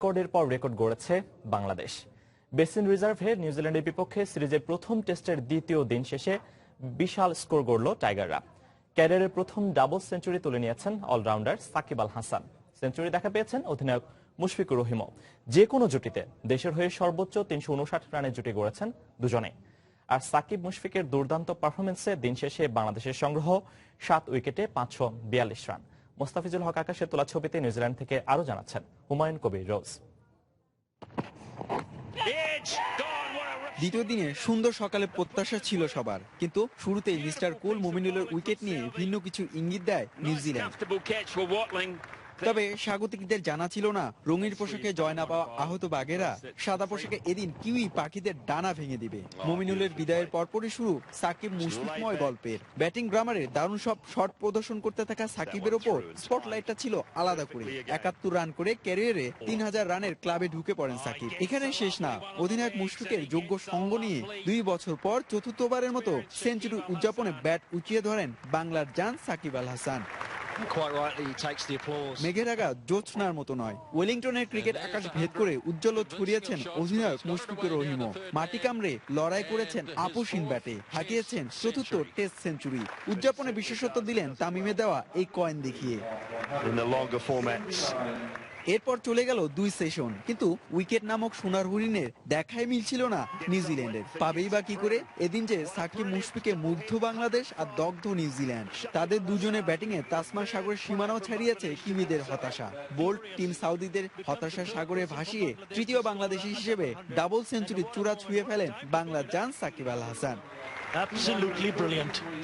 রেকর্ডের পর record গড়েছে Bangladesh. Basin রিজার্ভে নিউজিল্যান্ডের বিপক্ষে সিরিজের প্রথম টেস্টের দ্বিতীয় দিন শেষে বিশাল স্কোর গড়ল টাইগাররা। ক্যারিয়ারের প্রথম ডাবল সেঞ্চুরি তুলে নিয়েছেন অলরাউন্ডার সাকিব আল হাসান। সেঞ্চুরি দেখা পেয়েছেন অধিনায়ক মুশফিকুর রহিমও। যে কোনো জুটিতে দেশের হয়ে সর্বোচ্চ তিনশো উনষাট রানের জুটি গড়েছেন দুজনে আর সাকিব মুশফিকের দুর্দান্ত পারফরমেন্সে দিন শেষে বাংলাদেশের সংগ্রহ সাত উইকেটে পাঁচশো বিয়াল্লিশ রান। মোস্তাফিজুল হক আকাশের তোলা ছবিতে নিউজিল্যান্ড থেকে আরও জানাচ্ছেন হুমায়ুন কবির রোজ। দ্বিতীয় দিনে সুন্দর সকালে প্রত্যাশা ছিল সবার কিন্তু শুরুতেই মিস্টার কোল মোমিনুলের উইকেট নিয়ে ভিন্ন কিছু ইঙ্গিত দেয় নিউজিল্যান্ড। তবে স্বাগতিকদের জানা ছিল না, রঙিন পোশাকে জয় না পাওয়া আহত বাঘেরা। সাদা পোশাকে এদিন কিউই পাখিদের ডানা ভেঙে দিবে। মমিনুলের বিদায়ের পরপরই শুরু সাকিব মুশফিকময় গল্পের। ব্যাটিং গ্রামারে দারুণ সব শট প্রদর্শন করতে থাকা সাকিবের ওপর স্পটলাইটটা ছিল আলাদা করে। একাত্তর রান করে ক্যারিয়ারে তিন হাজার রানের ক্লাবে ঢুকে পড়েন সাকিব। এখানে শেষ না, অধিনায়ক মুশফিকের যোগ্য সঙ্গ নিয়ে দুই বছর পর চতুর্থবারের মতো সেঞ্চুরি উদযাপনে ব্যাট উঁচিয়ে ধরেন বাংলার জান সাকিব আল হাসান। মেঘের আগা জোৎস্নার মতো নয়। ওয়েলিংটনের ক্রিকেট আকাশ ভেদ করে উজ্জ্বল ছড়িয়েছেন অধিনায়ক মুশফিকুর রহিমও। মাটি কামড়ে লড়াই করেছেন আপুসিন ব্যাটে। হাঁকিয়েছেন চতুর্থ টেস্ট সেঞ্চুরি। উদযাপনে বিশেষত্ব দিলেন তামিমে দেওয়া এই কয়েন দেখিয়ে। এরপর চলে গেল দুই সেশন। কিন্তু উইকেট নামক সোনার হরিণের দেখাই মিলছিল না নিউজিল্যান্ডের। পাবেই বা কি করে? এদিন যে সাকিব মুশফিকে মুগ্ধ বাংলাদেশ আর দগ্ধ নিউজিল্যান্ড। তাদের দুজনে ব্যাটিং এ তাসমান সাগরের সীমানাও ছাড়িয়েছে কিমিদের হতাশা। বোল্ট টিম সাউদিদের হতাশা সাগরে ভাসিয়ে তৃতীয় বাংলাদেশি হিসেবে ডাবল সেঞ্চুরি চূড়া ছুঁয়ে ফেলেন বাংলার জান সাকিব আল হাসান.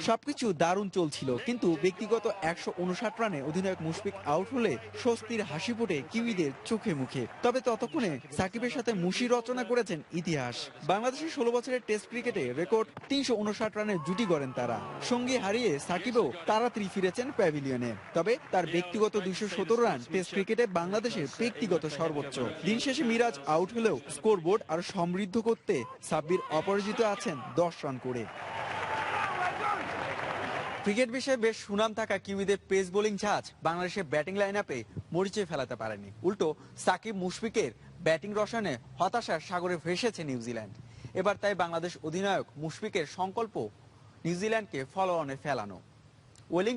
সবকিছু দারুণ চলছিল, কিন্তু ব্যক্তিগত একশো উনষাট রানে অধিনায়ক মুশফিক আউট হলে স্বস্তির হাসি ফুটে কিউইদের চোখে মুখে। তবে ততক্ষণে সাকিবের সাথে মুশি রচনা করেছেন ইতিহাস। বাংলাদেশের ষোলো বছরের টেস্ট ক্রিকেটে রেকর্ড তিনশো উনষাট রানের জুটি গড়েন তারা। সঙ্গী হারিয়ে সাকিবও তাড়াতাড়ি ফিরেছেন প্যাভিলিয়নে। তবে তার ব্যক্তিগত দুইশো সতেরো রান টেস্ট ক্রিকেটে বাংলাদেশের ব্যক্তিগত সর্বোচ্চ। দিন শেষে মিরাজ আউট হলেও স্কোরবোর্ড আরও সমৃদ্ধ করতে সাব্বির অপরাজিত আছেন দশ রান করে। ক্রিকেট বিষয়ে বেশ সুনাম থাকা কিউইদের পেস বোলিং ঝাঁজ বাংলাদেশের ব্যাটিং লাইন আপে মরিচে ফেলাতে পারেনি। উল্টো, সাকিব মুশফিকের ব্যাটিং রসায়নে হতাশার সাগরে ভেসেছে নিউজিল্যান্ড এবার তাই বাংলাদেশ অধিনায়ক মুশফিকের সংকল্প নিউজিল্যান্ডকে ফলো অনে ফেলানো। ওয়েলিং